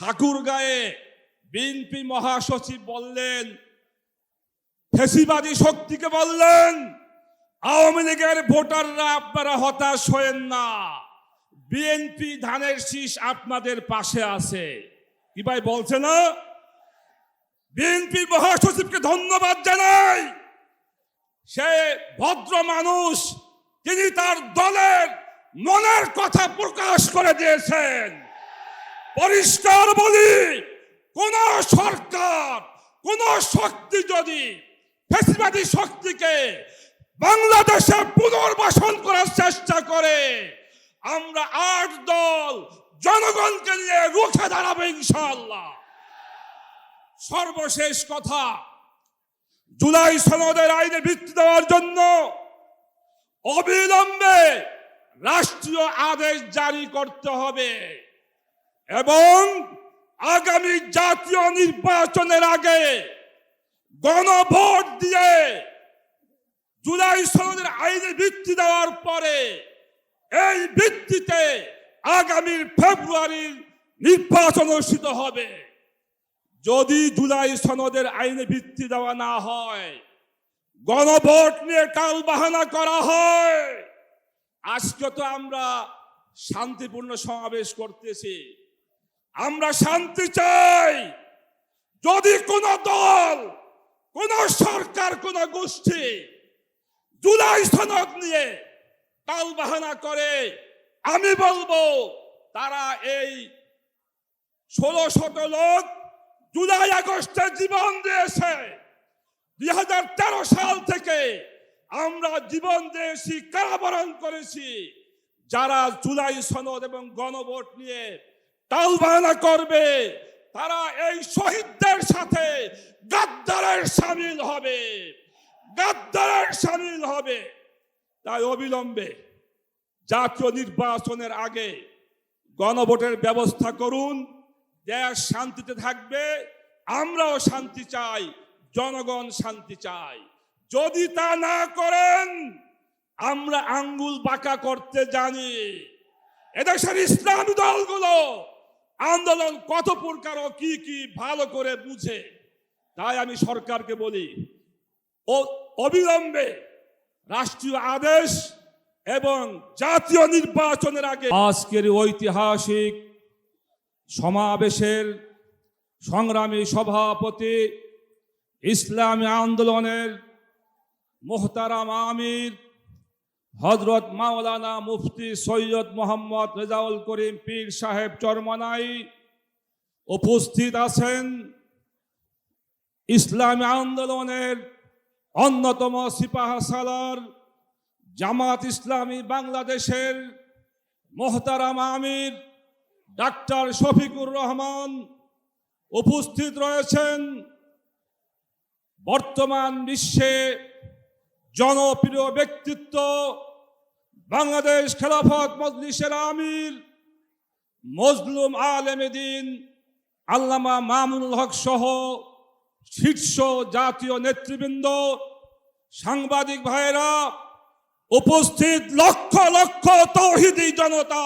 ঠাকুর গায়ে বিএনপি মহাসচিব বললেন, ফেসিবাদী শক্তিকে বললেন, আওয়ামী লীগের ভোটাররা আপনারা হতাশ হয়েন না। বিএনপি ধানের শীষ আপনাদের পাশে আছে। কি ভাই বলছে না? বিএনপি মহাসচিবকে ধন্যবাদ জানাই। সে ভদ্র মানুষ, তিনি তার দলের মনের কথা প্রকাশ করে দিয়েছেন। পরিষ্কার বলি, কোন সরকার, কোন শক্তি যদি ফেসিবাদী শক্তিকে বাংলাদেশে পুনর্বাসন করার চেষ্টা করে, আমরা আট দল জনগণকে নিয়ে রুখে দাঁড়াবো ইনশাল্লাহ সর্বশেষ কথা, জুলাই সনদের আইনে ভিত্তি দেওয়ার জন্য অবিলম্বে রাষ্ট্রীয় আদেশ জারি করতে হবে। এবং আগামী জাতীয় নির্বাচনের আগে গণভোট দিয়ে জুলাই সনদের আইনে ভিত্তি দেওয়ার পরে এই ভিত্তিতে আগামীর ফেব্রুয়ারির নির্বাচন অনুষ্ঠিত হবে। যদি জুলাই সনদের আইনে ভিত্তি দেওয়া না হয়, গণভোট নিয়ে কাল বাহানা করা হয়। আজকে তো আমরা শান্তিপূর্ণ সমাবেশ করতেছি। আমরা শান্তি চাই। যদি কোন দল, কোন সরকার, কোন গোষ্ঠী জুলাই সনদ নিয়ে কাল বাহানা করে, আমি বলব তারা এই ষোলো শত লোক জুলাই আগস্টে জীবন দিয়েছে। দুই হাজার তেরো সাল থেকে আমরা জীবন দিয়েছি, কারাবরণ করেছি। যারা জুলাই সনদ এবং গণভোট নিয়ে টালবাহানা করবে। তারা এই শহীদদের সাথে গাদ্দারের সামিল হবে। গাদ্দারের সামিল হবে। তাই অবিলম্বে জাতীয় নির্বাচনের আগে গণভোটের ব্যবস্থা করুন। দেশ শান্তিতে থাকবে। আমরাও শান্তি চাই। জনগণ শান্তি চাই যদি তা না করেন, আমরা আঙ্গুল বাঁকা করতে জানি। এদেশের ইসলামী দলগুলো আন্দোলন কত প্রকার কি কি ভালো করে বুঝে, তাই আমি সরকারকে বলি, ও অবিলম্বে রাষ্ট্রীয় আদেশ এবং জাতীয় নির্বাচনের আগে আজকের ঐতিহাসিক সমাবেশের সংগ্রামী সভাপতি ইসলামী আন্দোলনের মোহতারাম আমির হজরত মাওলানা মুফতি সৈয়দ মোহাম্মদ রেজাউল করিম পীর সাহেব চরমনাই উপস্থিত আছেন। ইসলামী আন্দোলনের অন্যতম সিপাহ সালার জামাত ইসলামী বাংলাদেশের মোহতারাম আমির ডাক্তার শফিকুর রহমান উপস্থিত রয়েছেন। বর্তমান বিশ্বে জনপ্রিয় ব্যক্তিত্ব বাংলাদেশ খেলাফত মজলিসের আমির মজলুম আলেমেদিন আল্লামা মামুনুল হক সহ শীর্ষ জাতীয় নেতৃবৃন্দ, সাংবাদিক ভাইয়েরা, উপস্থিত লক্ষ লক্ষ তৌহিদি জনতা।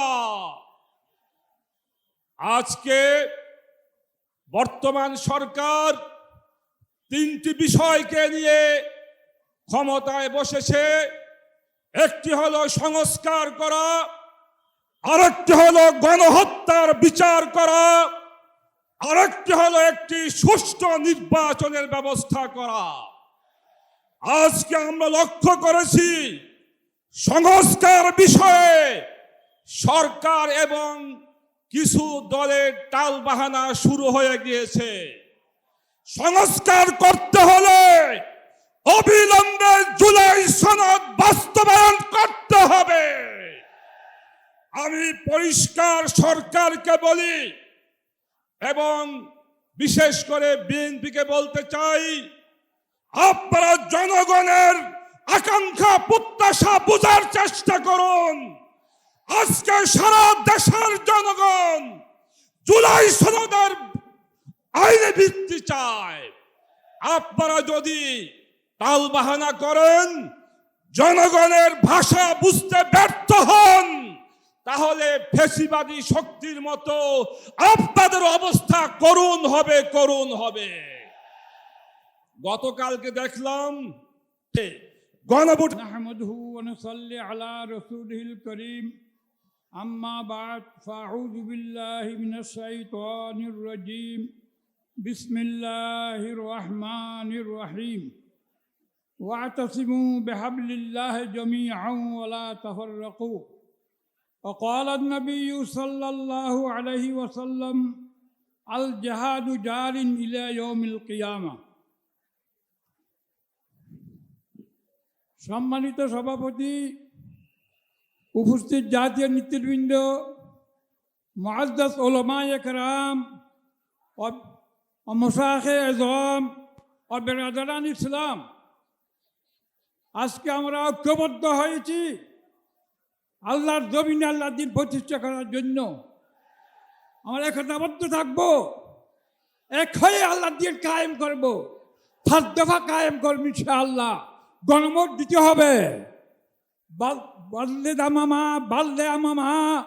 আজকে বর্তমান সরকার তিনটি বিষয়কে নিয়ে ক্ষমতায় বসেছে। একটি হলো সংস্কার করা, আরেকটি হলো গণহত্যার বিচার করা, আরেকটি হলো একটি সুষ্ঠু নির্বাচনের ব্যবস্থা করা। আজকে আমরা লক্ষ্য করেছি, সংস্কার বিষয়ে সরকার এবং কিছু দলের টাল বাহানা শুরু হয়ে গিয়েছে। সংস্কার করতে হলে অবিলম্বে জুলাই সনদ বাস্তবায়ন করতে হবে। আমি পরিষ্কার সরকারকে বলি এবং বিশেষ করে বিএনপিকে বলতে চাই, আপনারা জনগণের আকাঙ্ক্ষা, প্রত্যাশা বোঝার চেষ্টা করুন। আজকে সারা দেশের জনগণ জুলাই সনদের আইনে ভিত্তি চায়। আপনারা যদি তাল বাহানা করেন জনগণের ভাষা বুঝতে ব্যর্থ হন তাহলে ফেসিবাদী শক্তির মতো আপনাদের অবস্থা করুণ হবে করুণ হবে গতকালকে দেখলাম গণভোট نحمده ونصلي على رسوله الكريم أما بعد فأعوذ بالله من الشيطان الرجيم بسم الله الرحمن الرحيم واعتصموا بحبل الله جميعا ولا تفرقوا وقال النبي صلى الله عليه وسلم الجهاد جار إلى يوم القيامة সম্মানিত সভাপতি উপস্থিত জাতীয় নেতৃবৃন্দ মহাদ্দাস ওলমা একরাম মশাখে আজম ও বেরাদারান ইসলাম আজকে আমরা ঐক্যবদ্ধ হয়েছি আল্লাহর জমিনে আল্লাহ দিন প্রতিষ্ঠা করার জন্য। আমরা একতাবদ্ধ থাকব, এক হয়ে আল্লাহর দিন কায়েম করব, সাত দফা কায়েম করব আল্লাহ গণমত দিতে হবে। বাল- বাল্লে দামামা বাল্লে আমামা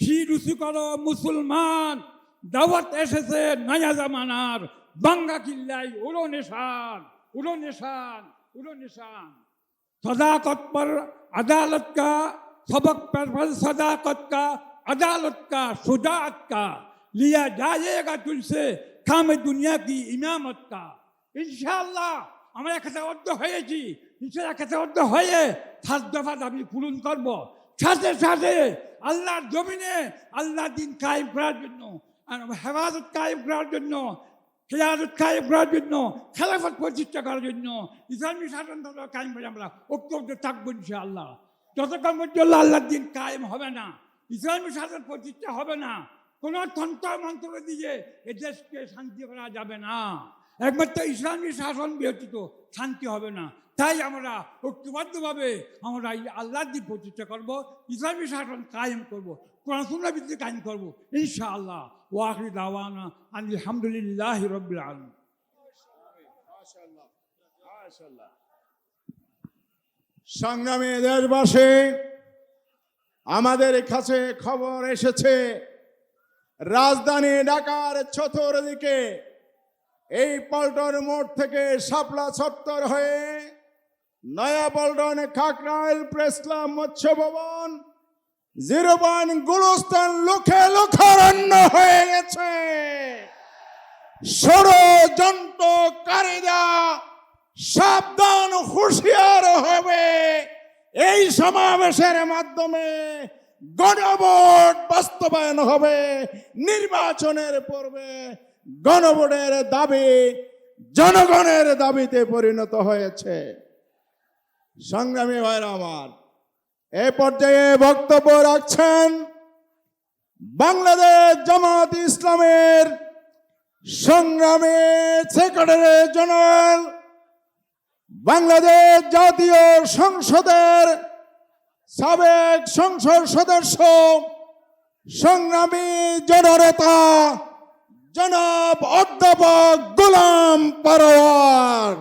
হি রুচি করো, মুসলমান, দাওয়াত এসেছে, নয়া জামানার, বাঙ্গা কিল্লাই উড়ো নিশান উড়ো নিশান উড়ো নিশান। सदाकत पर अदालत का सबक पर पर सदाकत का अदालत का शुजात का लिया जाएगा तुझसे काम दुनिया की इमामत का ইনশাআল্লাহ আমরা একতাবদ্ধ হয়েছি ইনশাআল্লাহ একতাবদ্ধ হয়ে সাত দফা দাবি পূরণ করব সাথে সাথে আল্লাহর জমিনে আল্লাহ দিন কায়েম করার জন্য আর হেফাজত কায়েম করার জন্য খেয়ালত কায়েম করার জন্য খেলাফত প্রতিষ্ঠা করার জন্য, ইসলামী শাসনতন্ত্র কায়েম করে আমরা ঐক্যবদ্ধ থাকব ইনশাআল্লাহ। যতক্ষণ পর্যন্ত আল্লাহর দিন কায়েম হবে না, ইসলামী শাসন প্রতিষ্ঠা হবে না, কোনো তন্ত্র মন্ত্র দিয়ে এ দেশকে শান্তি করা যাবে না। একমাত্র ইসলামী শাসন ব্যতীত শান্তি হবে না। তাই আমরা ঐক্যবদ্ধভাবে আমরা এই আল্লাহর দিন প্রতিষ্ঠা করব, ইসলামী শাসন কায়েম করব সুন্নাহ ভিত্তিতে কায়েম করব, ইনশাআল্লাহ। ওয়াখরি দাওয়ানা আলহামদুলিল্লাহ রবিল আলম সংগ্রামী দেশবাসী আমাদের কাছে খবর এসেছে, রাজধানী ঢাকার চতুর্দিকে এই পল্টন মোড় থেকে শাপলা চত্বর হয়ে নয়া পল্টন খাকরাইল প্রেস ক্লাব মৎস্য ভবন জিরো পয়েন্ট গুলস্তান লুখে লুখারণ্য হয়ে গেছে। ষড়যন্ত্রকারীরা সাবধান হুঁশিয়ার হবে। এই সমাবেশের মাধ্যমে গণভোট বাস্তবায়ন হবে। নির্বাচনের পূর্বে গণভোটের দাবি জনগণের দাবিতে পরিণত হয়েছে। সংগ্রামী ভাইরা আমার, এ পর্যায়ে বক্তব্য রাখছেন বাংলাদেশ জামাত ইসলামের সংগ্রামী সেক্রেটারি জেনারেল, বাংলাদেশ জাতীয় সংসদের সাবেক সংসদ সদস্য, সংগ্রামী জননেতা জনাব অধ্যাপক গোলাম পারোয়ার।